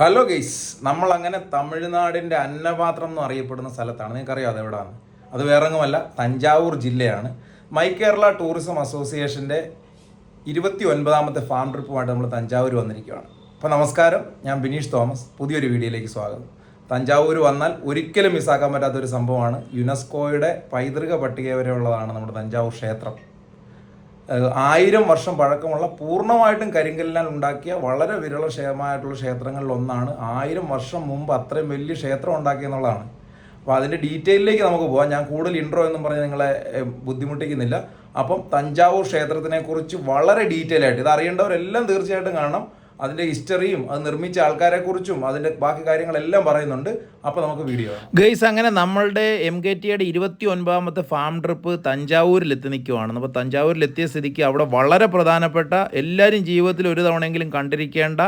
Hello guys നമ്മൾ അങ്ങനെ തമിഴ്നാടിന്റെ അന്നപാത്രം എന്ന് അറിയപ്പെടുന്ന സ്ഥലത്താണ്. നിങ്ങൾക്കറിയാം എവിടെയാണ് അത് വേറെങ്ങുമല്ല തഞ്ചാവൂർ ജില്ലയാണ്. മൈ കേരള ടൂറിസം അസോസിയേഷന്റെ ഇരുപത്തി ഒൻപതാമത്തെ ഫാം ട്രിപ്പുമായിട്ട് നമ്മൾ തഞ്ചാവൂർ വന്നിരിക്കുകയാണ് അപ്പോൾ നമസ്കാരം. ഞാൻ ബിനീഷ് തോമസ്. പുതിയൊരു വീഡിയോയിലേക്ക് സ്വാഗതം. തഞ്ചാവൂർ വന്നാൽ ഒരിക്കലും മിസ്സാക്കാൻ പറ്റാത്തൊരു സംഭവമാണ്. യുനെസ്കോയുടെ പൈതൃക പട്ടിക വരെ ഉള്ളതാണ് നമ്മുടെ തഞ്ചാവൂർ ക്ഷേത്രം. ആയിരം വർഷം പഴക്കമുള്ള പൂർണമായിട്ടും കരിങ്കല്ലിനാൽ ഉണ്ടാക്കിയ വളരെ വിരളക്ഷേമമായിട്ടുള്ള ക്ഷേത്രങ്ങളിൽ ഒന്നാണ് ആയിരം വർഷം മുമ്പ് അത്രയും വലിയ ക്ഷേത്രം ഉണ്ടാക്കിയെന്നുള്ളതാണ്. അപ്പോൾ അതിന്റെ ഡീറ്റെയിലേക്ക് നമുക്ക് പോകാം ഞാൻ കൂടുതൽ ഇൻട്രോ എന്നും പറഞ്ഞ് നിങ്ങളെ ബുദ്ധിമുട്ടിക്കുന്നില്ല. അപ്പം തഞ്ചാവൂർ ക്ഷേത്രത്തിനെ കുറിച്ച് വളരെ ഡീറ്റെയിൽ ആയിട്ട് ഇത് അറിയേണ്ടവരെല്ലാം തീർച്ചയായിട്ടും കാണണം. അതിന്റെ ഹിസ്റ്ററിയും അത് നിർമ്മിച്ച ആൾക്കാരെ കുറിച്ചും അതിന്റെ ബാക്കി കാര്യങ്ങളെല്ലാം പറയുന്നുണ്ട്. അപ്പോൾ നമുക്ക് വീഡിയോ ഗൈസ് അങ്ങനെ നമ്മളുടെ എം കെ ടിയുടെ ഇരുപത്തി ഒൻപതാമത്തെ ഫാം ട്രിപ്പ് തഞ്ചാവൂരിൽ എത്തി നിൽക്കുവാണ് അപ്പോൾ തഞ്ചാവൂരിൽ എത്തിയ സ്ഥിതിക്ക് അവിടെ വളരെ പ്രധാനപ്പെട്ട എല്ലാവരും ജീവിതത്തിൽ ഒരു തവണയെങ്കിലും കണ്ടിരിക്കേണ്ട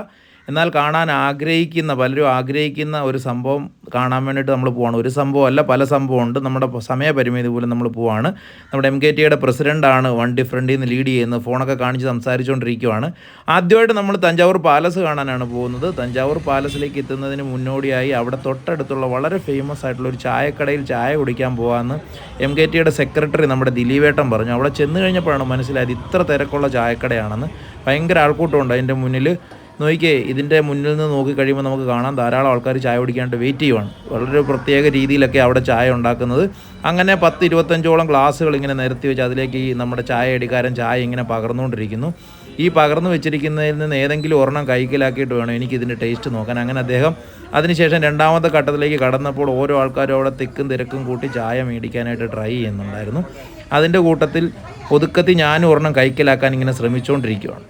എന്നാൽ കാണാൻ ആഗ്രഹിക്കുന്ന പലരും ആഗ്രഹിക്കുന്ന ഒരു സംഭവം കാണാൻ വേണ്ടിയിട്ട് നമ്മൾ പോവാണ്. ഒരു സംഭവം അല്ല പല സംഭവമുണ്ട്. നമ്മുടെ സമയപരിമിതി പോലും നമ്മൾ പോവാണ്. നമ്മുടെ എം കെ ടിയുടെ പ്രസിഡന്റാണ് വൺ ഫ്രണ്ടിൽ നിന്ന് ലീഡ് ചെയ്യുന്നത്. ഫോണൊക്കെ കാണിച്ച് സംസാരിച്ചുകൊണ്ടിരിക്കുവാണ് ആദ്യമായിട്ട് നമ്മൾ തഞ്ചാവൂർ പാലസ് കാണാനാണ് പോകുന്നത്. തഞ്ചാവൂർ പാലസിലേക്ക് എത്തുന്നതിന് മുന്നോടിയായി അവിടെ തൊട്ടടുത്തുള്ള വളരെ ഫേമസ് ആയിട്ടുള്ള ഒരു ചായക്കടയിൽ ചായ കുടിക്കാൻ പോകാമെന്ന് എം കെ ടിയുടെ സെക്രട്ടറി നമ്മുടെ ദിലീപേട്ടൻ പറഞ്ഞു. അവിടെ ചെന്ന് കഴിഞ്ഞപ്പോഴാണ് മനസ്സിലായത് ഇത്ര തിരക്കുള്ള ചായക്കടയാണെന്ന്. ഭയങ്കര ആൾക്കൂട്ടമുണ്ട്. അതിന്റെ മുന്നിൽ നോക്കിയേ ഇതിന്റെ മുന്നിൽ നിന്ന് നോക്കി കഴിയുമ്പോൾ നമുക്ക് കാണാം ധാരാളം ആൾക്കാർ ചായ കുടിക്കാനായിട്ട് വെയിറ്റ് ചെയ്യുവാണ്. വളരെ പ്രത്യേക രീതിയിലൊക്കെ അവിടെ ചായ ഉണ്ടാക്കുന്നത്. അങ്ങനെ പത്ത് ഇരുപത്തഞ്ചോളം ഗ്ലാസ്സുകൾ ഇങ്ങനെ നിരത്തി വെച്ച് അതിലേക്ക് ഈ നമ്മുടെ ചായ അടിക്കാരൻ ചായ ഇങ്ങനെ പകർന്നുകൊണ്ടിരിക്കുന്നു. ഈ പകർന്നു വെച്ചിരിക്കുന്നതിൽ നിന്ന് ഏതെങ്കിലും ഒരെണ്ണം കൈക്കലാക്കിയിട്ട് വേണം എനിക്ക് ഇതിന്റെ ടേസ്റ്റ് നോക്കാൻ. അങ്ങനെ അദ്ദേഹം അതിനുശേഷം രണ്ടാമത്തെ ഘട്ടത്തിലേക്ക് കടന്നപ്പോൾ ഓരോ ആൾക്കാരും അവിടെ തിക്കും തിരക്കും കൂട്ടി ചായ മേടിക്കാനായിട്ട് ട്രൈ ചെയ്യുന്നുണ്ടായിരുന്നു. അതിന്റെ കൂട്ടത്തിൽ ഒതുക്കത്തിൽ ഞാനും ഒരെണ്ണം കൈക്കലാക്കാൻ ഇങ്ങനെ ശ്രമിച്ചുകൊണ്ടിരിക്കുകയാണ്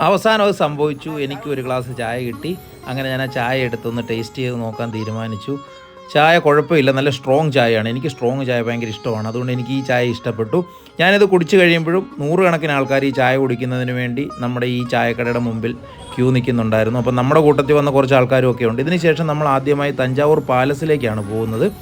അവസാനം അത് സംഭവിച്ചു. എനിക്ക് ഒരു ഗ്ലാസ് ചായ കിട്ടി. അങ്ങനെ ഞാൻ ആ ചായ എടുത്തൊന്ന് ടേസ്റ്റ് ചെയ്ത് നോക്കാൻ തീരുമാനിച്ചു. ചായ കുഴപ്പമില്ല. നല്ല സ്ട്രോങ് ചായയാണ്. എനിക്ക് സ്ട്രോങ് ചായ ഭയങ്കര ഇഷ്ടമാണ്. അതുകൊണ്ട് എനിക്ക് ഈ ചായ ഇഷ്ടപ്പെട്ടു. ഞാനിത് കുടിച്ചു കഴിയുമ്പോഴും നൂറുകണക്കിന് ആൾക്കാർ ഈ ചായ കുടിക്കുന്നതിന് വേണ്ടി നമ്മുടെ ഈ ചായക്കടയുടെ മുമ്പിൽ ക്യൂ നിൽക്കുന്നുണ്ടായിരുന്നു. അപ്പം നമ്മുടെ കൂട്ടത്തിൽ വന്ന കുറച്ച് ആൾക്കാരും ഒക്കെ ഉണ്ട്. ഇതിനുശേഷം നമ്മൾ ആദ്യമായി തഞ്ചാവൂർ പാലസിലേക്കാണ് പോകുന്നത്.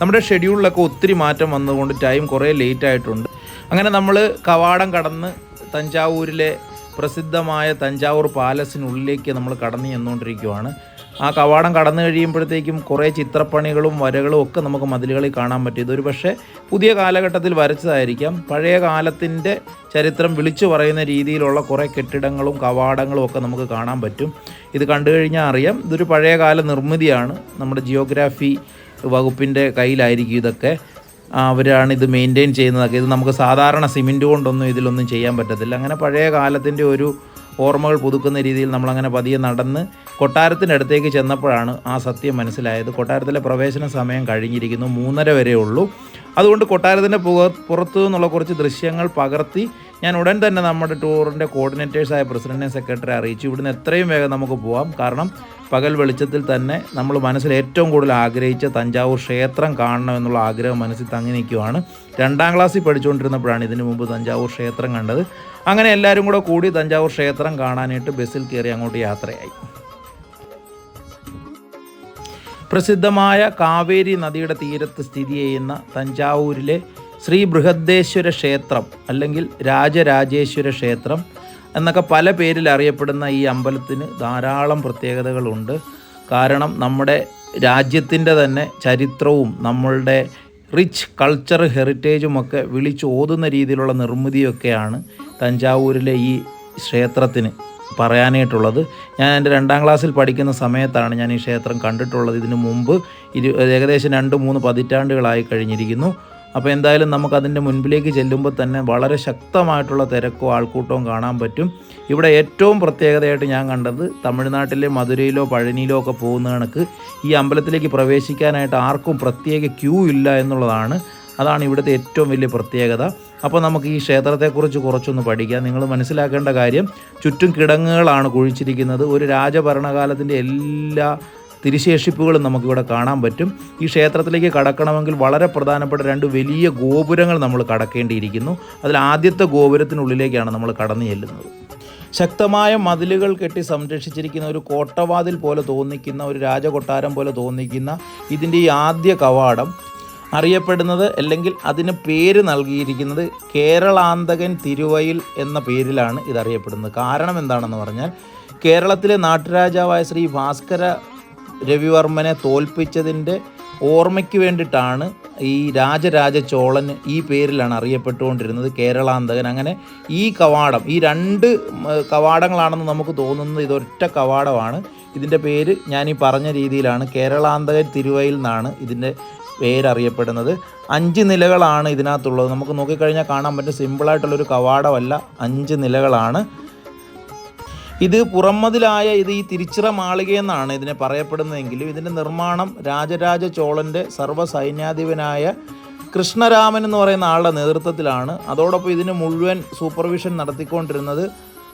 നമ്മുടെ ഷെഡ്യൂളിലൊക്കെ ഒത്തിരി മാറ്റം വന്നതുകൊണ്ട് ടൈം കുറേ ലേറ്റ് ആയിട്ടുണ്ട്. അങ്ങനെ നമ്മൾ കവാടം കടന്ന് തഞ്ചാവൂരിലെ പ്രസിദ്ധമായ തഞ്ചാവൂർ പാലസിനുള്ളിലേക്ക് നമ്മൾ കടന്നു ചെന്നുകൊണ്ടിരിക്കുകയാണ് ആ കവാടം കടന്നു കഴിയുമ്പോഴത്തേക്കും കുറേ ചിത്രപ്പണികളും വരകളും ഒക്കെ നമുക്ക് മതിലുകളിൽ കാണാൻ പറ്റും. ഇതൊരു പക്ഷേ പുതിയ കാലഘട്ടത്തിൽ വരച്ചതായിരിക്കാം. പഴയ കാലത്തിന്റെ ചരിത്രം വിളിച്ചു പറയുന്ന രീതിയിലുള്ള കുറേ കെട്ടിടങ്ങളും കവാടങ്ങളും ഒക്കെ നമുക്ക് കാണാൻ പറ്റും. ഇത് കണ്ടു കഴിഞ്ഞാൽ അറിയാം. ഇതൊരു പഴയകാല നിർമ്മിതിയാണ്. നമ്മുടെ ജിയോഗ്രാഫി വകുപ്പിന്റെ കയ്യിലായിരിക്കും ഇതൊക്കെ. അവരാണ് ഇത് മെയിന്റെയിൻ ചെയ്യുന്നതൊക്കെ. ഇത് നമുക്ക് സാധാരണ സിമെന്റ് കൊണ്ടൊന്നും ഇതിലൊന്നും ചെയ്യാൻ പറ്റത്തില്ല. അങ്ങനെ പഴയ കാലത്തിന്റെ ഒരു ഓർമ്മകൾ പുതുക്കുന്ന രീതിയിൽ നമ്മളങ്ങനെ പതിയെ നടന്ന് കൊട്ടാരത്തിനടുത്തേക്ക് ചെന്നപ്പോഴാണ് ആ സത്യം മനസ്സിലായത്. കൊട്ടാരത്തിലെ പ്രവേശന സമയം കഴിഞ്ഞിരിക്കുന്നു മൂന്നര വരെ ഉള്ളൂ അതുകൊണ്ട് കൊട്ടാരത്തിന്റെ പുറത്തു നിന്നുള്ള കുറച്ച് ദൃശ്യങ്ങൾ പകർത്തി ഞാൻ ഉടൻ തന്നെ നമ്മുടെ ടൂറിന്റെ കോർഡിനേറ്റേഴ്സായ പ്രസിഡന്റിനെ സെക്രട്ടറി അറിയിച്ചു. ഇവിടുന്ന് എത്രയും വേഗം നമുക്ക് പോവാം. കാരണം പകൽ വെളിച്ചത്തിൽ തന്നെ നമ്മൾ മനസ്സിൽ ഏറ്റവും കൂടുതൽ ആഗ്രഹിച്ച തഞ്ചാവൂർ ക്ഷേത്രം കാണണം എന്നുള്ള ആഗ്രഹം മനസ്സിൽ തങ്ങി നിൽക്കുവാണ്. രണ്ടാം ക്ലാസ്സിൽ പഠിച്ചുകൊണ്ടിരുന്നപ്പോഴാണ് ഇതിനു മുമ്പ് തഞ്ചാവൂർ ക്ഷേത്രം കണ്ടത്. അങ്ങനെ എല്ലാവരും കൂടെ കൂടി തഞ്ചാവൂർ ക്ഷേത്രം കാണാനായിട്ട് ബസ്സിൽ കയറി അങ്ങോട്ട് യാത്രയായി. പ്രസിദ്ധമായ കാവേരി നദിയുടെ തീരത്ത് സ്ഥിതി ചെയ്യുന്ന തഞ്ചാവൂരിലെ ശ്രീ ബൃഹദ്ദേശ്വര ക്ഷേത്രം അല്ലെങ്കിൽ രാജരാജേശ്വര ക്ഷേത്രം എന്നൊക്കെ പല പേരിൽ അറിയപ്പെടുന്ന ഈ അമ്പലത്തിന് ധാരാളം പ്രത്യേകതകളുണ്ട്. കാരണം നമ്മുടെ രാജ്യത്തിന്റെ തന്നെ ചരിത്രവും നമ്മളുടെ റിച്ച് കൾച്ചർ ഹെറിറ്റേജും ഹെറിറ്റേജുമൊക്കെ വിളിച്ചോതുന്ന രീതിയിലുള്ള നിർമ്മിതിയൊക്കെയാണ് തഞ്ചാവൂരിലെ ഈ ക്ഷേത്രത്തിന് പറയാനായിട്ടുള്ളത്. ഞാൻ എന്റെ രണ്ടാം ക്ലാസ്സിൽ പഠിക്കുന്ന സമയത്താണ് ഞാൻ ഈ ക്ഷേത്രം കണ്ടിട്ടുള്ളത്. ഇതിനു മുമ്പ് ഇരു ഏകദേശം രണ്ട് മൂന്ന് പതിറ്റാണ്ടുകളായി കഴിഞ്ഞിരിക്കുന്നു. അപ്പോൾ എന്തായാലും നമുക്ക് നമുക്കതിന്റെ മുൻപിലേക്ക് ചെല്ലുമ്പോൾ തന്നെ വളരെ ശക്തമായിട്ടുള്ള തിരക്കോ ആൾക്കൂട്ടവും കാണാൻ പറ്റും. ഇവിടെ ഏറ്റവും പ്രത്യേകതയായിട്ട് ഞാൻ കണ്ടത് തമിഴ്നാട്ടിലെ മധുരയിലോ പഴനിയിലോ ഒക്കെ പോകുന്ന കണക്ക് ഈ അമ്പലത്തിലേക്ക് പ്രവേശിക്കാനായിട്ട് ആർക്കും പ്രത്യേക ക്യൂ ഇല്ല എന്നുള്ളതാണ്. അതാണ് ഇവിടുത്തെ ഏറ്റവും വലിയ പ്രത്യേകത. അപ്പോൾ നമുക്ക് ഈ ക്ഷേത്രത്തെക്കുറിച്ച് കുറച്ചൊന്ന് പഠിക്കാം. നിങ്ങൾ മനസ്സിലാക്കേണ്ട കാര്യം ചുറ്റും കിടങ്ങുകളാണ് കുഴിച്ചിരിക്കുന്നത്. ഒരു രാജഭരണകാലത്തിന്റെ എല്ലാ തിരുശേഷിപ്പുകളും നമുക്കിവിടെ കാണാൻ പറ്റും. ഈ ക്ഷേത്രത്തിലേക്ക് കടക്കണമെങ്കിൽ വളരെ പ്രധാനപ്പെട്ട രണ്ട് വലിയ ഗോപുരങ്ങൾ നമ്മൾ കടക്കേണ്ടിയിരിക്കുന്നു. അതിൽ ആദ്യത്തെ ഗോപുരത്തിനുള്ളിലേക്കാണ് നമ്മൾ കടന്നു ചെല്ലുന്നത്. ശക്തമായ മതിലുകൾ കെട്ടി സംരക്ഷിച്ചിരിക്കുന്ന ഒരു കോട്ടവാതിൽ പോലെ തോന്നിക്കുന്ന ഒരു രാജകൊട്ടാരം പോലെ തോന്നിക്കുന്ന ഇതിന്റെ ഈ ആദ്യ കവാടം അറിയപ്പെടുന്നത് അല്ലെങ്കിൽ അതിന് പേര് നൽകിയിരിക്കുന്നത് കേരളാന്തകൻ തിരുവയിൽ എന്ന പേരിലാണ് ഇതറിയപ്പെടുന്നത്. കാരണം എന്താണെന്ന് പറഞ്ഞാൽ കേരളത്തിലെ നാട്ടുരാജാവായ ശ്രീ ഭാസ്കര രവിവർമ്മനെ തോൽപ്പിച്ചതിന്റെ ഓർമ്മയ്ക്ക് വേണ്ടിയിട്ടാണ് ഈ രാജരാജ ചോളൻ ഈ പേരിലാണ് അറിയപ്പെട്ടുകൊണ്ടിരുന്നത് കേരളാന്തകൻ. അങ്ങനെ ഈ കവാടം ഈ രണ്ട് കവാടങ്ങളാണെന്ന് നമുക്ക് തോന്നുന്നത് ഇതൊറ്റ കവാടമാണ്. ഇതിന്റെ പേര് ഞാൻ ഈ പറഞ്ഞ രീതിയിലാണ്. കേരളാന്തകൻ തിരുവയിൽ നിന്നാണ് ഇതിന്റെ പേരറിയപ്പെടുന്നത്. അഞ്ച് നിലകളാണ് ഇതിനകത്തുള്ളത്. നമുക്ക് നോക്കിക്കഴിഞ്ഞാൽ കാണാൻ പറ്റും സിമ്പിളായിട്ടുള്ളൊരു കവാടമല്ല. അഞ്ച് നിലകളാണ്. ഇത് പുറമതിലായ ഇത് ഈ തിരുച്ചിറ മാളികയെന്നാണ് ഇതിനെ പറയപ്പെടുന്നതെങ്കിലും ഇതിന്റെ നിർമ്മാണം രാജരാജ ചോളന്റെ സർവസൈന്യാധിപനായ കൃഷ്ണരാമൻ എന്ന് പറയുന്ന ആളുടെ നേതൃത്വത്തിലാണ്. അതോടൊപ്പം ഇതിന് മുഴുവൻ സൂപ്പർവിഷൻ നടത്തിക്കൊണ്ടിരുന്നത്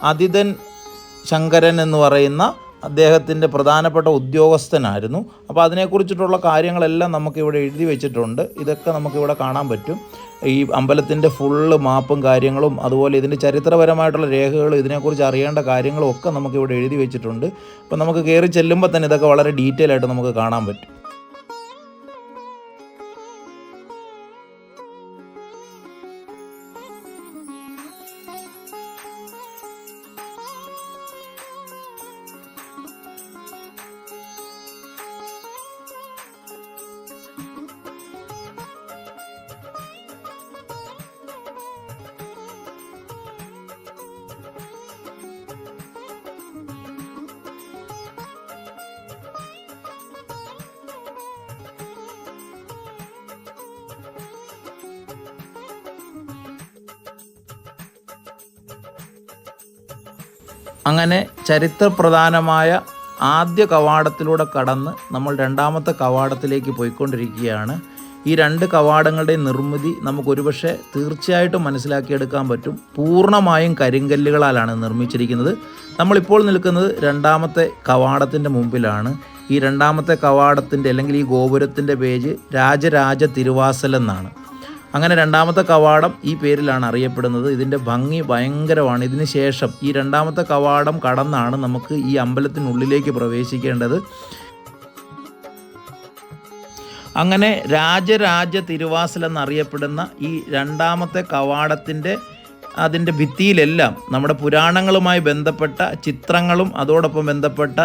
അതിഥൻ ശങ്കരൻ എന്ന് പറയുന്ന അദ്ദേഹത്തിന്റെ പ്രധാനപ്പെട്ട ഉദ്യോഗസ്ഥനായിരുന്നു. അപ്പോൾ അതിനെക്കുറിച്ചിട്ടുള്ള കാര്യങ്ങളെല്ലാം നമുക്കിവിടെ എഴുതി വെച്ചിട്ടുണ്ട്. ഇതൊക്കെ നമുക്കിവിടെ കാണാൻ പറ്റും. ഈ അമ്പലത്തിന്റെ ഫുള്ള് മാപ്പും കാര്യങ്ങളും അതുപോലെ ഇതിന്റെ ചരിത്രപരമായിട്ടുള്ള രേഖകളും ഇതിനെക്കുറിച്ച് അറിയേണ്ട കാര്യങ്ങളും ഒക്കെ നമുക്കിവിടെ എഴുതി വെച്ചിട്ടുണ്ട്. അപ്പോൾ നമുക്ക് കയറി ചെല്ലുമ്പോൾ തന്നെ ഇതൊക്കെ വളരെ ഡീറ്റെയിൽ ആയിട്ട് നമുക്ക് കാണാൻ പറ്റും. അങ്ങനെ ചരിത്രപ്രധാനമായ ആദ്യ കവാടത്തിലൂടെ കടന്ന് നമ്മൾ രണ്ടാമത്തെ കവാടത്തിലേക്ക് പോയിക്കൊണ്ടിരിക്കുകയാണ്. ഈ രണ്ട് കവാടങ്ങളുടെ നിർമ്മിതി നമുക്കൊരുപക്ഷെ തീർച്ചയായിട്ടും മനസ്സിലാക്കിയെടുക്കാൻ പറ്റും. പൂർണമായും കരിങ്കല്ലുകളാലാണ് നിർമ്മിച്ചിരിക്കുന്നത്. നമ്മളിപ്പോൾ നിൽക്കുന്നത് രണ്ടാമത്തെ കവാടത്തിന്റെ മുമ്പിലാണ്. ഈ രണ്ടാമത്തെ കവാടത്തിന്റെ അല്ലെങ്കിൽ ഈ ഗോപുരത്തിന്റെ പേജ് രാജരാജ തിരുവാസൽ എന്നാണ് അങ്ങനെ രണ്ടാമത്തെ കവാടം ഈ പേരിലാണ് അറിയപ്പെടുന്നത്. ഇതിന്റെ ഭംഗി ഭയങ്കരമാണ്. ഇതിന് ശേഷം ഈ രണ്ടാമത്തെ കവാടം കടന്നാണ് നമുക്ക് ഈ അമ്പലത്തിനുള്ളിലേക്ക് പ്രവേശിക്കേണ്ടത്. അങ്ങനെ രാജരാജ തിരുവാസൽ എന്നറിയപ്പെടുന്ന ഈ രണ്ടാമത്തെ കവാടത്തിന്റെ അതിന്റെ ഭിത്തിയിലെല്ലാം നമ്മുടെ പുരാണങ്ങളുമായി ബന്ധപ്പെട്ട ചിത്രങ്ങളും അതോടൊപ്പം ബന്ധപ്പെട്ട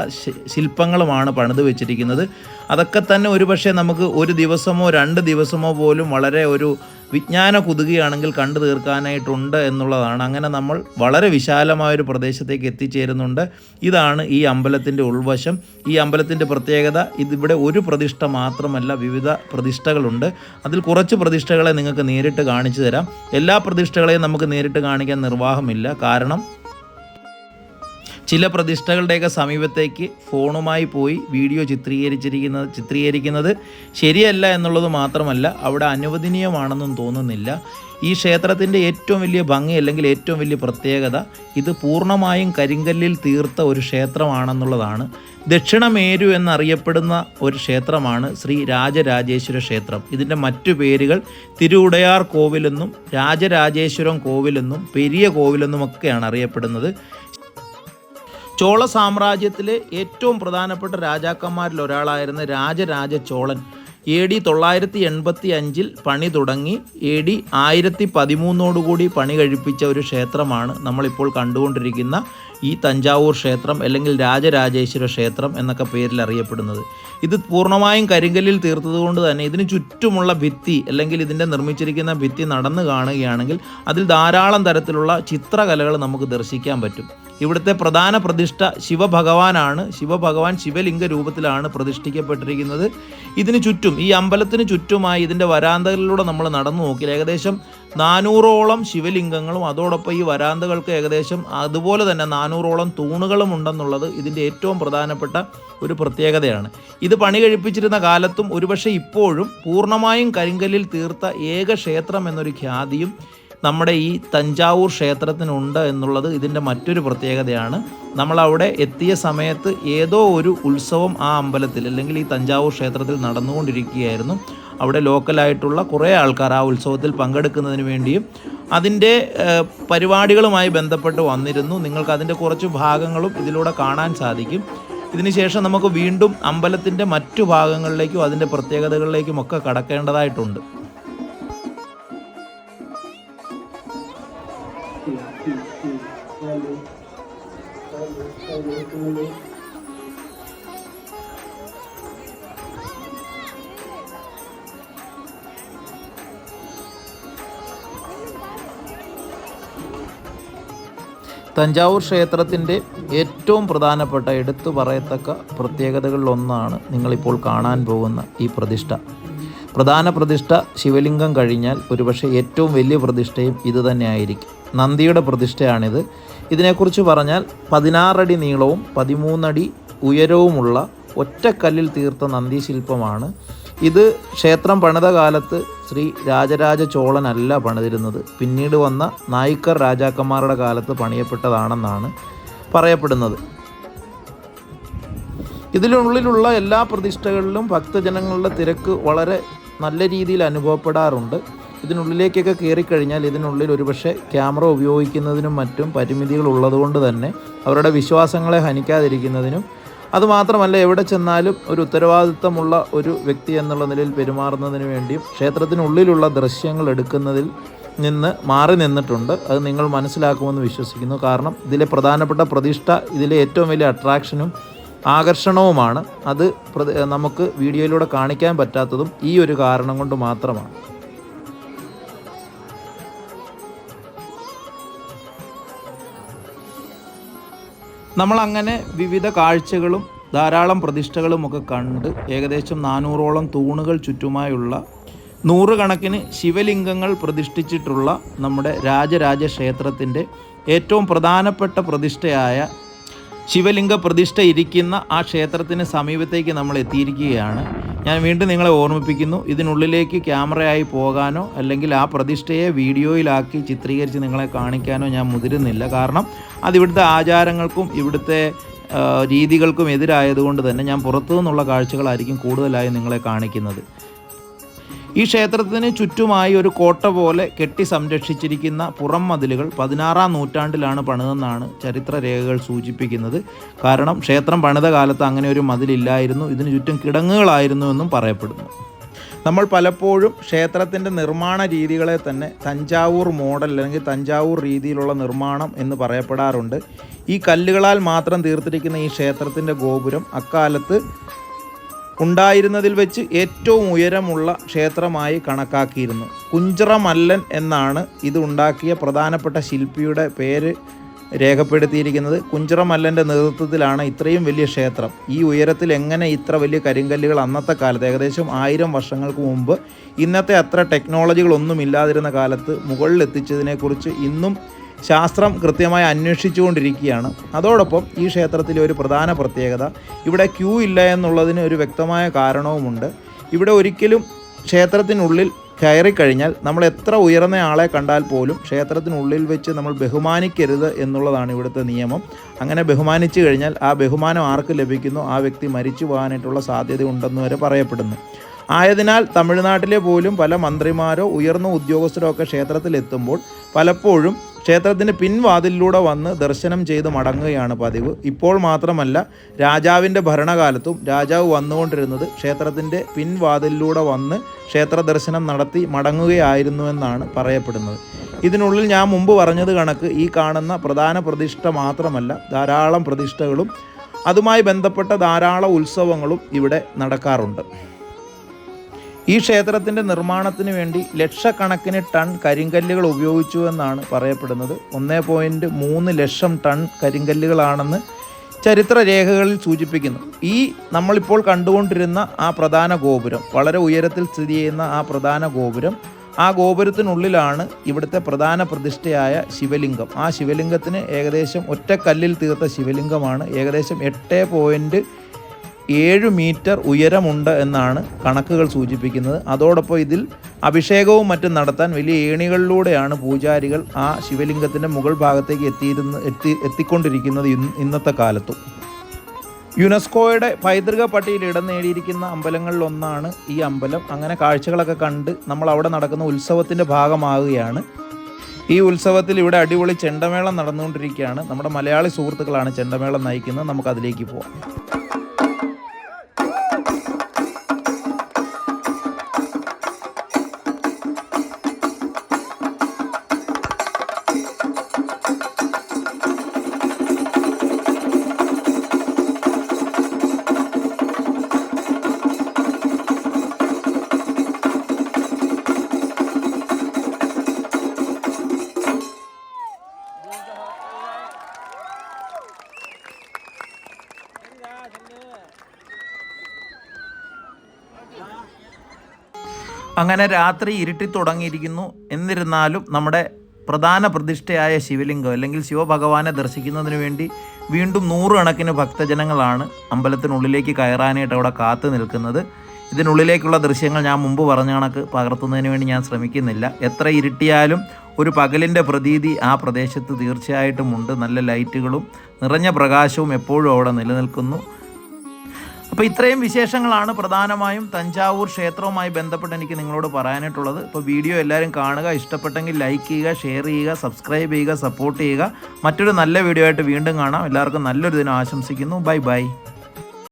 ശില്പങ്ങളുമാണ് പണിത് വെച്ചിരിക്കുന്നത്. അതൊക്കെ തന്നെ ഒരുപക്ഷെ നമുക്ക് ഒരു ദിവസമോ രണ്ട് ദിവസമോ പോലും വളരെ ഒരു വിജ്ഞാന കുതുകയാണെങ്കിൽ കണ്ടു തീർക്കാനായിട്ടുണ്ട് എന്നുള്ളതാണ്. അങ്ങനെ നമ്മൾ വളരെ വിശാലമായൊരു പ്രദേശത്തേക്ക് എത്തിച്ചേരുന്നുണ്ട്. ഇതാണ് ഈ അമ്പലത്തിന്റെ ഉൾവശം. ഈ അമ്പലത്തിന്റെ പ്രത്യേകത ഇതിവിടെ ഒരു പ്രതിഷ്ഠ മാത്രമല്ല വിവിധ പ്രതിഷ്ഠകളുണ്ട്. അതിൽ കുറച്ച് പ്രതിഷ്ഠകളെ നിങ്ങൾക്ക് നേരിട്ട് കാണിച്ചു തരാം. എല്ലാ പ്രതിഷ്ഠകളെയും നമുക്ക് നേരിട്ട് കാണിക്കാൻ നിർവാഹമില്ല. കാരണം ചില പ്രതിഷ്ഠകളുടെയൊക്കെ സമീപത്തേക്ക് ഫോണുമായി പോയി വീഡിയോ ചിത്രീകരിച്ചിരിക്കുന്ന ചിത്രീകരിക്കുന്നത് ശരിയല്ല എന്നുള്ളത് മാത്രമല്ല അവിടെ അനുവദനീയമാണെന്നും തോന്നുന്നില്ല. ഈ ക്ഷേത്രത്തിന്റെ ഏറ്റവും വലിയ ഭംഗി അല്ലെങ്കിൽ ഏറ്റവും വലിയ പ്രത്യേകത ഇത് പൂർണമായും കരിങ്കല്ലിൽ തീർത്ത ഒരു ക്ഷേത്രമാണെന്നുള്ളതാണ്. ദക്ഷിണമേരു എന്നറിയപ്പെടുന്ന ഒരു ക്ഷേത്രമാണ് ശ്രീ രാജരാജേശ്വര ക്ഷേത്രം. ഇതിന്റെ മറ്റു പേരുകൾ തിരുവുടയാർ കോവിലെന്നും രാജരാജേശ്വരം കോവിലെന്നും പെരിയ കോവിലെന്നും ഒക്കെയാണ് അറിയപ്പെടുന്നത്. ചോള സാമ്രാജ്യത്തിലെ ഏറ്റവും പ്രധാനപ്പെട്ട രാജാക്കന്മാരിൽ ഒരാളായിരുന്ന രാജരാജ ചോളൻ. എ ഡി തൊള്ളായിരത്തി എൺപത്തി അഞ്ചിൽ പണി തുടങ്ങി. എ ഡി ആയിരത്തി പതിമൂന്നോടുകൂടി പണി കഴിപ്പിച്ച ഒരു ക്ഷേത്രമാണ് നമ്മളിപ്പോൾ കണ്ടുകൊണ്ടിരിക്കുന്ന ഈ തഞ്ചാവൂർ ക്ഷേത്രം അല്ലെങ്കിൽ രാജരാജേശ്വര ക്ഷേത്രം എന്നൊക്കെ പേരിൽ അറിയപ്പെടുന്നത്. ഇത് പൂർണമായും കരിങ്കല്ലിൽ തീർത്തതുകൊണ്ട് തന്നെ ഇതിന് ചുറ്റുമുള്ള ഭിത്തി അല്ലെങ്കിൽ ഇതിന്റെ നിർമ്മിച്ചിരിക്കുന്ന ഭിത്തി നടന്നു കാണുകയാണെങ്കിൽ അതിൽ ധാരാളം തരത്തിലുള്ള ചിത്രകലകൾ നമുക്ക് ദർശിക്കാൻ പറ്റും. ഇവിടുത്തെ പ്രധാന പ്രതിഷ്ഠ ശിവഭഗവാനാണ്. ശിവഭഗവാൻ ശിവലിംഗ രൂപത്തിലാണ് പ്രതിഷ്ഠിക്കപ്പെട്ടിരിക്കുന്നത്. ഇതിന് ചുറ്റും ഈ അമ്പലത്തിന് ചുറ്റുമായി ഇതിന്റെ വരാന്തകളിലൂടെ നമ്മൾ നടന്നു നോക്കിയാൽ ഏകദേശം നാനൂറോളം ശിവലിംഗങ്ങളും അതോടൊപ്പം ഈ വരാന്തകൾക്ക് ഏകദേശം അതുപോലെ തന്നെ നാനൂറോളം തൂണുകളും ഉണ്ടെന്നുള്ളത് ഇതിന്റെ ഏറ്റവും പ്രധാനപ്പെട്ട ഒരു പ്രത്യേകതയാണ്. ഇത് പണി കഴിപ്പിച്ചിരുന്ന കാലത്തും ഒരുപക്ഷെ ഇപ്പോഴും പൂർണമായും കരിങ്കല്ലിൽ തീർത്ത ഏക ക്ഷേത്രം എന്നൊരു ഖ്യാതിയും നമ്മുടെ ഈ തഞ്ചാവൂർ ക്ഷേത്രത്തിനുണ്ട് എന്നുള്ളത് ഇതിന്റെ മറ്റൊരു പ്രത്യേകതയാണ്. നമ്മളവിടെ എത്തിയ സമയത്ത് ഏതോ ഒരു ഉത്സവം ആ അമ്പലത്തിൽ അല്ലെങ്കിൽ ഈ തഞ്ചാവൂർ ക്ഷേത്രത്തിൽ നടന്നുകൊണ്ടിരിക്കുകയായിരുന്നു. അവിടെ ലോക്കലായിട്ടുള്ള കുറേ ആൾക്കാർ ആ ഉത്സവത്തിൽ പങ്കെടുക്കുന്നതിന് വേണ്ടിയും അതിന്റെ പരിപാടികളുമായി ബന്ധപ്പെട്ട് വന്നിരുന്നു. നിങ്ങൾക്ക് അതിന്റെ കുറച്ച് ഭാഗങ്ങളും ഇതിലൂടെ കാണാൻ സാധിക്കും. ഇതിനുശേഷം നമുക്ക് വീണ്ടും അമ്പലത്തിന്റെ മറ്റു ഭാഗങ്ങളിലേക്കും അതിന്റെ പ്രത്യേകതകളിലേക്കും ഒക്കെ കടക്കേണ്ടതായിട്ടുണ്ട്. തഞ്ചാവൂർ ക്ഷേത്രത്തിന്റെ ഏറ്റവും പ്രധാനപ്പെട്ട എടുത്തു പറയത്തക്ക പ്രത്യേകതകളിലൊന്നാണ് നിങ്ങളിപ്പോൾ കാണാൻ പോകുന്ന ഈ പ്രതിഷ്ഠ. പ്രധാന പ്രതിഷ്ഠ ശിവലിംഗം കഴിഞ്ഞാൽ ഒരുപക്ഷെ ഏറ്റവും വലിയ പ്രതിഷ്ഠയും ഇത് തന്നെയായിരിക്കും. നന്ദിയുടെ പ്രതിഷ്ഠയാണിത്. ഇതിനെക്കുറിച്ച് പറഞ്ഞാൽ പതിനാറടി നീളവും പതിമൂന്നടി ഉയരവുമുള്ള ഒറ്റക്കല്ലിൽ തീർത്ത നന്ദി ശില്പമാണ് ഇത് ക്ഷേത്രം പണിത കാലത്ത് ശ്രീ രാജരാജ ചോളനല്ല പണിതിരുന്നത്. പിന്നീട് വന്ന നായിക്കർ രാജാക്കന്മാരുടെ കാലത്ത് പണിയപ്പെട്ടതാണെന്നാണ് പറയപ്പെടുന്നത്. ഇതിനുള്ളിലുള്ള എല്ലാ പ്രതിഷ്ഠകളിലും ഭക്തജനങ്ങളുടെ തിരക്ക് വളരെ നല്ല രീതിയിൽ അനുഭവപ്പെടാറുണ്ട്. ഇതിനുള്ളിലേക്കൊക്കെ കയറിക്കഴിഞ്ഞാൽ ഇതിനുള്ളിൽ ഒരുപക്ഷെ ക്യാമറ ഉപയോഗിക്കുന്നതിനും മറ്റും പരിമിതികൾ ഉള്ളതുകൊണ്ട് തന്നെ അവരുടെ വിശ്വാസങ്ങളെ ഹനിക്കാതിരിക്കുന്നതിനും അതുമാത്രമല്ല എവിടെ ചെന്നാലും ഒരു ഉത്തരവാദിത്തമുള്ള ഒരു വ്യക്തി എന്നുള്ള നിലയിൽ പെരുമാറുന്നതിന് വേണ്ടിയും ക്ഷേത്രത്തിനുള്ളിലുള്ള ദൃശ്യങ്ങൾ എടുക്കുന്നതിൽ നിന്ന് മാറി നിന്നിട്ടുണ്ട്. അത് നിങ്ങൾ മനസ്സിലാക്കുമെന്ന് വിശ്വസിക്കുന്നു. കാരണം ഇതിലെ പ്രധാനപ്പെട്ട പ്രതിഷ്ഠ ഇതിലെ ഏറ്റവും വലിയ അട്രാക്ഷനും ആകർഷണവുമാണ്. അത് നമുക്ക് വീഡിയോയിലൂടെ കാണിക്കാൻ പറ്റാത്തതും ഈ ഒരു കാരണം കൊണ്ട് മാത്രമാണ്. നമ്മൾ അങ്ങനെ വിവിധ കാഴ്ചകളും ധാരാളം പ്രതിഷ്ഠകളും ഒക്കെ കണ്ട് ഏകദേശം നാനൂറോളം തൂണുകൾ ചുറ്റുമായുള്ള നൂറുകണക്കിന് ശിവലിംഗങ്ങൾ പ്രതിഷ്ഠിച്ചിട്ടുള്ള നമ്മുടെ രാജരാജ ക്ഷേത്രത്തിന്റെ ഏറ്റവും പ്രധാനപ്പെട്ട പ്രതിഷ്ഠയായ ശിവലിംഗ പ്രതിഷ്ഠ ഇരിക്കുന്ന ആ ക്ഷേത്രത്തിന് സമീപത്തേക്ക് നമ്മൾ എത്തിയിരിക്കുകയാണ്. ഞാൻ വീണ്ടും നിങ്ങളെ ഓർമ്മിപ്പിക്കുന്നു. ഇതിനുള്ളിലേക്ക് ക്യാമറയായി പോകാനോ അല്ലെങ്കിൽ ആ പ്രതിഷ്ഠയെ വീഡിയോയിലാക്കി ചിത്രീകരിച്ച് നിങ്ങളെ കാണിക്കാനോ ഞാൻ മുതിരുന്നില്ല. കാരണം അത് ഇവിടുത്തെ ആചാരങ്ങൾക്കും ഇവിടുത്തെ രീതികൾക്കും എതിരായതുകൊണ്ട് തന്നെ ഞാൻ പുറത്തു നിന്നുള്ള കാഴ്ചകളായിരിക്കും കൂടുതലായി നിങ്ങളെ കാണിക്കുന്നത്. ഈ ക്ഷേത്രത്തിന് ചുറ്റുമായി ഒരു കോട്ട പോലെ കെട്ടി സംരക്ഷിച്ചിരിക്കുന്ന പുറം മതിലുകൾ പതിനാറാം നൂറ്റാണ്ടിലാണ് പണിതെന്നാണ് ചരിത്രരേഖകൾ സൂചിപ്പിക്കുന്നത്. കാരണം ക്ഷേത്രം പണിത കാലത്ത് അങ്ങനെ ഒരു മതിലില്ലായിരുന്നു. ഇതിന് ചുറ്റും കിടങ്ങുകളായിരുന്നു എന്നും പറയപ്പെടുന്നു. നമ്മൾ പലപ്പോഴും ക്ഷേത്രത്തിന്റെ നിർമ്മാണ രീതികളെ തന്നെ തഞ്ചാവൂർ മോഡൽ അല്ലെങ്കിൽ തഞ്ചാവൂർ രീതിയിലുള്ള നിർമ്മാണം എന്ന് പറയപ്പെടാറുണ്ട്. ഈ കല്ലുകളാൽ മാത്രം തീർത്തിരിക്കുന്ന ഈ ക്ഷേത്രത്തിന്റെ ഗോപുരം അക്കാലത്ത് ഉണ്ടായിരുന്നതിൽ വെച്ച് ഏറ്റവും ഉയരമുള്ള ക്ഷേത്രമായി കണക്കാക്കിയിരുന്നു. കുഞ്ചറമല്ലൻ എന്നാണ് ഇത് ഉണ്ടാക്കിയ പ്രധാനപ്പെട്ട ശില്പിയുടെ പേര് രേഖപ്പെടുത്തിയിരിക്കുന്നത്. കുഞ്ചറമല്ലന്റെ നേതൃത്വത്തിലാണ് ഇത്രയും വലിയ ക്ഷേത്രം. ഈ ഉയരത്തിൽ എങ്ങനെ ഇത്ര വലിയ കരിങ്കല്ലുകൾ അന്നത്തെ കാലത്ത് ഏകദേശം ആയിരം വർഷങ്ങൾക്ക് മുമ്പ് ഇന്നത്തെ അത്ര ടെക്നോളജികളൊന്നും ഇല്ലാതിരുന്ന കാലത്ത് മുകളിലെത്തിച്ചതിനെക്കുറിച്ച് ഇന്നും ശാസ്ത്രം കൃത്യമായി അന്വേഷിച്ചുകൊണ്ടിരിക്കുകയാണ്. അതോടൊപ്പം ഈ ക്ഷേത്രത്തിലെ ഒരു പ്രധാന പ്രത്യേകത ഇവിടെ ക്യൂ ഇല്ല എന്നുള്ളതിന് ഒരു വ്യക്തമായ കാരണവുമുണ്ട്. ഇവിടെ ഒരിക്കലും ക്ഷേത്രത്തിനുള്ളിൽ കയറിക്കഴിഞ്ഞാൽ നമ്മൾ എത്ര ഉയർന്ന ആളെ കണ്ടാൽ പോലും ക്ഷേത്രത്തിനുള്ളിൽ വെച്ച് നമ്മൾ ബഹുമാനിക്കരുത് എന്നുള്ളതാണ് ഇവിടുത്തെ നിയമം. അങ്ങനെ ബഹുമാനിച്ചു കഴിഞ്ഞാൽ ആ ബഹുമാനം ആർക്ക് ലഭിക്കുന്നു? ആ വ്യക്തി മരിച്ചു പോകാനായിട്ടുള്ള സാധ്യത ഉണ്ടെന്ന് വരെ പറയപ്പെടുന്നു. ആയതിനാൽ തമിഴ്നാട്ടിലെ പോലും പല മന്ത്രിമാരോ ഉയർന്ന ഉദ്യോഗസ്ഥരോ ഒക്കെ ക്ഷേത്രത്തിലെത്തുമ്പോൾ പലപ്പോഴും ക്ഷേത്രത്തിന്റെ പിൻവാതിലിലൂടെ വന്ന് ദർശനം ചെയ്ത് മടങ്ങുകയാണ് പതിവ്. ഇപ്പോൾ മാത്രമല്ല രാജാവിന്റെ ഭരണകാലത്തും രാജാവ് വന്നുകൊണ്ടിരുന്നത് ക്ഷേത്രത്തിന്റെ പിൻവാതിലിലൂടെ വന്ന് ക്ഷേത്ര ദർശനം നടത്തി മടങ്ങുകയായിരുന്നുവെന്നാണ് പറയപ്പെടുന്നത്. ഇതിനുള്ളിൽ ഞാൻ മുമ്പ് പറഞ്ഞത് കണക്ക് ഈ കാണുന്ന പ്രധാന പ്രതിഷ്ഠ മാത്രമല്ല ധാരാളം പ്രതിഷ്ഠകളും അതുമായി ബന്ധപ്പെട്ട ധാരാളം ഉത്സവങ്ങളും ഇവിടെ നടക്കാറുണ്ട്. ഈ ക്ഷേത്രത്തിന്റെ നിർമ്മാണത്തിന് വേണ്ടി ലക്ഷക്കണക്കിന് ടൺ കരിങ്കല്ലുകൾ ഉപയോഗിച്ചു എന്നാണ് പറയപ്പെടുന്നത്. ഒന്നേ പോയിന്റ് മൂന്ന് ലക്ഷം ടൺ കരിങ്കല്ലുകളാണെന്ന് ചരിത്ര രേഖകളിൽ സൂചിപ്പിക്കുന്നു. ഈ നമ്മളിപ്പോൾ കണ്ടുകൊണ്ടിരുന്ന ആ പ്രധാന ഗോപുരം വളരെ ഉയരത്തിൽ സ്ഥിതി ചെയ്യുന്ന ആ പ്രധാന ഗോപുരം ആ ഗോപുരത്തിനുള്ളിലാണ് ഇവിടുത്തെ പ്രധാന പ്രതിഷ്ഠയായ ശിവലിംഗം. ആ ശിവലിംഗത്തിന് ഏകദേശം ഒറ്റക്കല്ലിൽ തീർത്ത ശിവലിംഗമാണ്. ഏകദേശം എട്ട് പോയിന്റ് ഏഴ് മീറ്റർ ഉയരമുണ്ട് എന്നാണ് കണക്കുകൾ സൂചിപ്പിക്കുന്നത്. അതോടൊപ്പം ഇതിൽ അഭിഷേകവും മറ്റും നടത്താൻ വലിയ ഏണികളിലൂടെയാണ് പൂജാരികൾ ആ ശിവലിംഗത്തിന്റെ മുകൾ ഭാഗത്തേക്ക് എത്തിയിരുന്ന എത്തി എത്തിക്കൊണ്ടിരിക്കുന്നത് ഇന്നത്തെ കാലത്തും. യുനെസ്കോയുടെ പൈതൃക പട്ടികയിൽ ഇടം നേടിയിരിക്കുന്ന അമ്പലങ്ങളിലൊന്നാണ് ഈ അമ്പലം. അങ്ങനെ കാഴ്ചകളൊക്കെ കണ്ട് നമ്മൾ അവിടെ നടക്കുന്ന ഉത്സവത്തിന്റെ ഭാഗമാവുകയാണ്. ഈ ഉത്സവത്തിൽ ഇവിടെ അടിപൊളി ചെണ്ടമേളം നടന്നുകൊണ്ടിരിക്കുകയാണ്. നമ്മുടെ മലയാളി സുഹൃത്തുക്കളാണ് ചെണ്ടമേളം നയിക്കുന്നത്. നമുക്കതിലേക്ക് പോവാം. അങ്ങനെ രാത്രി ഇരുട്ടി തുടങ്ങിയിരിക്കുന്നു. എന്നിരുന്നാലും നമ്മുടെ പ്രധാന പ്രതിഷ്ഠയായ ശിവലിംഗം അല്ലെങ്കിൽ ശിവഭഗവാനെ ദർശിക്കുന്നതിന് വേണ്ടി വീണ്ടും നൂറുകണക്കിന് ഭക്തജനങ്ങളാണ് അമ്പലത്തിനുള്ളിലേക്ക് കയറാനായിട്ട് അവിടെ കാത്തു നിൽക്കുന്നത്. ഇതിനുള്ളിലേക്കുള്ള ദൃശ്യങ്ങൾ ഞാൻ മുമ്പ് പറഞ്ഞ കണക്ക് പകർത്തുന്നതിന് വേണ്ടി ഞാൻ ശ്രമിക്കുന്നില്ല. എത്ര ഇരുട്ടിയാലും ഒരു പകലിന്റെ പ്രതീതി ആ പ്രദേശത്ത് തീർച്ചയായിട്ടും ഉണ്ട്. നല്ല ലൈറ്റുകളും നിറഞ്ഞ പ്രകാശവും എപ്പോഴും അവിടെ നിലനിൽക്കുന്നു. അപ്പോൾ ഇത്രയും വിശേഷങ്ങളാണ് പ്രധാനമായും തഞ്ചാവൂർ ക്ഷേത്രവുമായി ബന്ധപ്പെട്ട് എനിക്ക് നിങ്ങളോട് പറയാനായിട്ടുള്ളത്. ഇപ്പോൾ വീഡിയോ എല്ലാവരും കാണുക ഇഷ്ടപ്പെട്ടെങ്കിൽ ലൈക്ക് ചെയ്യുക ഷെയർ ചെയ്യുക സബ്സ്ക്രൈബ് ചെയ്യുക സപ്പോർട്ട് ചെയ്യുക. മറ്റൊരു നല്ല വീഡിയോ ആയിട്ട് വീണ്ടും കാണാം. എല്ലാവർക്കും നല്ലൊരു ദിനം ആശംസിക്കുന്നു. Bye bye